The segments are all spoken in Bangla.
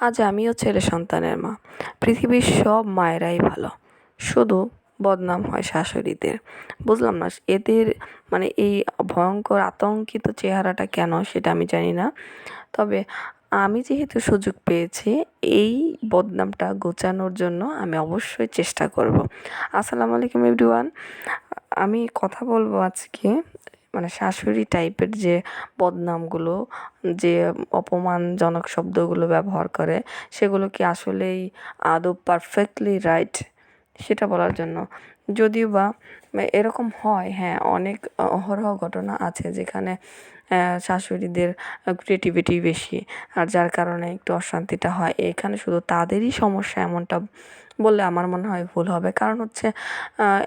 আজ আমিও ছেলে সন্তানের মা। পৃথিবীর সব মায়েরাই ভালো। শুধু বদনাম হয় শাশুড়িদের। বুঝলাম না, এদের মানে এই ভয়ঙ্কর আতঙ্কিত চেহারাটা কেন সেটা আমি জানি না। তবে আমি যেহেতু সুযোগ পেয়েছি, এই বদনামটা ঘোচানোর জন্য আমি অবশ্যই চেষ্টা করব। আসসালামু আলাইকুম, এভরিওয়ান। আমি কথা বলব আজকে মানে শাশুড়ি টাইপের যে বদনামগুলো, যে অপমানজনক শব্দগুলো ব্যবহার করে, সেগুলো কি আসলেই আদৌ পারফেক্টলি রাইট সেটা বলার জন্য। যদিও বা এরকম হয় হ্যাঁ অনেক অহরহ ঘটনা আছে যেখানে শাশুড়িদের ক্রিয়েটিভিটি বেশি, আর যার কারণে একটু অশান্তিটা হয়। এখানে শুধু তাদেরই সমস্যা এমনটা বললে আমার মনে হয় ভুল হবে। কারণ হচ্ছে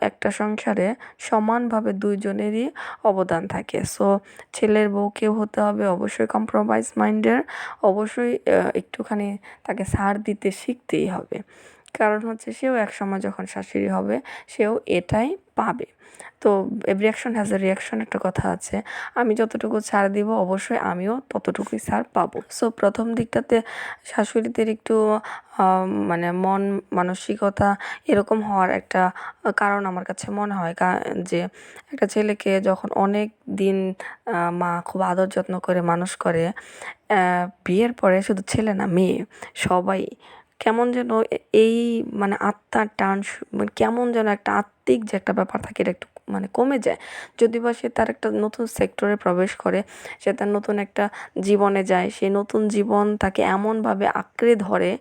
একটা সংসারে সমানভাবে দুইজনেরই অবদান থাকে। সো ছেলের বউকে হতে হবে, অবশ্যই কম্প্রোমাইজ মাইন্ডের অবশ্যই একটুখানি তাকে সার দিতে শিখতেই হবে। কারণ হচ্ছে সেও এক সময় যখন শাশুড়ি হবে, সেও এটাই পাবে। তো রিয়াকশন হ্যাজ এ রিয়াকশন একটা কথা আছে। আমি যতটুকু ছাড় দিব, অবশ্যই আমিও ততটুকুই ছাড় পাবো। সো প্রথম দিকটাতে শাশুড়িদের একটু মানে মন মানসিকতা এরকম হওয়ার একটা কারণ আমার কাছে মনে হয়। যে একটা ছেলেকে যখন অনেক দিন মা খুব আদর যত্ন করে, মানুষ করে বিয়ের পরে শুধু ছেলে না, মেয়ে, সবাই কেমন যেন এই মানে আত্মার টান মানে কেমন যেন একটা আত্মিক যে একটা ব্যাপার থাকে এটা একটু মানে কমে যায়। যদি বা সে তার একটা নতুন সেক্টরে প্রবেশ করে, সে তার নতুন একটা জীবনে যায় সেই নতুন জীবন তাকে এমনভাবে আঁকড়ে ধরে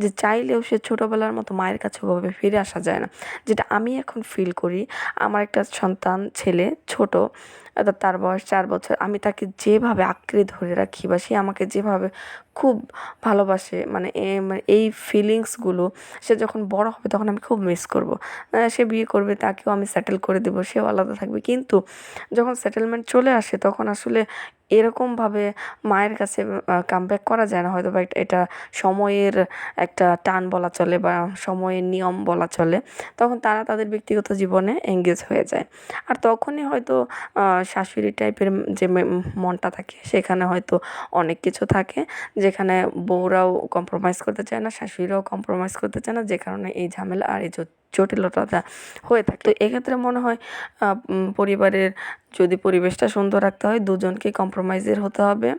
যে চাইলেও সে ছোটোবেলার মতো মায়ের কাছে ওভাবে ফিরে আসা যায় না। যেটা আমি এখন ফিল করি, আমার একটা সন্তান, ছেলে, ছোট তার বয়স চার বছর, আমি তাকে যেভাবে আঁকড়ে ধরে রাখি বা সে আমাকে যেভাবে খুব ভালোবাসে মানে মানে এই ফিলিংসগুলো সে যখন বড় হবে তখন আমি খুব মিস করব। সে বিয়ে করবে, তাকেও আমি সেটেল করে দেবো, সেও আলাদা থাকবে। কিন্তু যখন সেটেলমেন্ট চলে আসে, তখন আসলে এরকমভাবে মায়ের কাছে কামব্যাক করা যায় না। হয়তো বা এটা সময়ের একটা টান বলা চলে বা সময়ের নিয়ম বলা চলে। তখন তারা তাদের ব্যক্তিগত জীবনে এঙ্গেজ হয়ে যায়। আর তখনই হয়তো শাশুড়ি টাইপের যে মনটা থাকে, সেখানে হয়তো অনেক কিছু থাকে, যেখানে বউরাও কম্প্রোমাইজ করতে চায় না, শাশুড়িরাও কম্প্রোমাইজ করতে চায় না, যে কারণে এই ঝামেলা আর এই জটিলতাটা হয়ে থাকে। তো এক্ষেত্রে মনে হয় পরিবারের যদি পরিবেশটা সুন্দর রাখতে হয়, দুজনকে কম্প্রোমাইজের হতে হবে।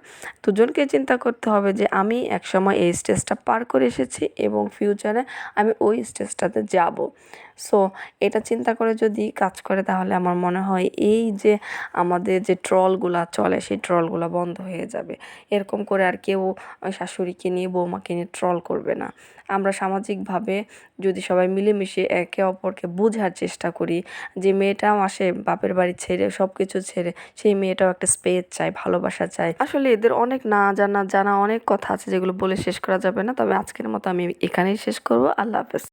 দুজনকে চিন্তা করতে হবে যে, আমি একসময় এই স্টেজটা পার করে এসেছি এবং ফিউচারে আমি ওই স্টেজটাতে যাব। সো এটা চিন্তা করে যদি কাজ করে, তাহলে আমার মনে হয় এই যে আমাদের যে ট্রলগুলা চলে, সেই ট্রলগুলো বন্ধ হয়ে যাবে। এরকম করে আর কেউ শাশুড়িকে নিয়ে, বৌমাকে নিয়ে ট্রল করবে না। আমরা সামাজিকভাবে যদি সবাই মিলেমিশে একে অপরকে বোঝার চেষ্টা করি, যে মেয়েটাও আসে, বাপের বাড়ি ছেড়ে সব কিছু ছেড়ে সেই মেয়েটাও একটা স্পেস চায় ভালোবাসা চায় আসলে এদের অনেক না জানা জানা অনেক কথা আছে যেগুলো বলে শেষ করা যাবে না। তবে আজকের মতো আমি এখানেই শেষ করব। আল্লাহ হাফেজ।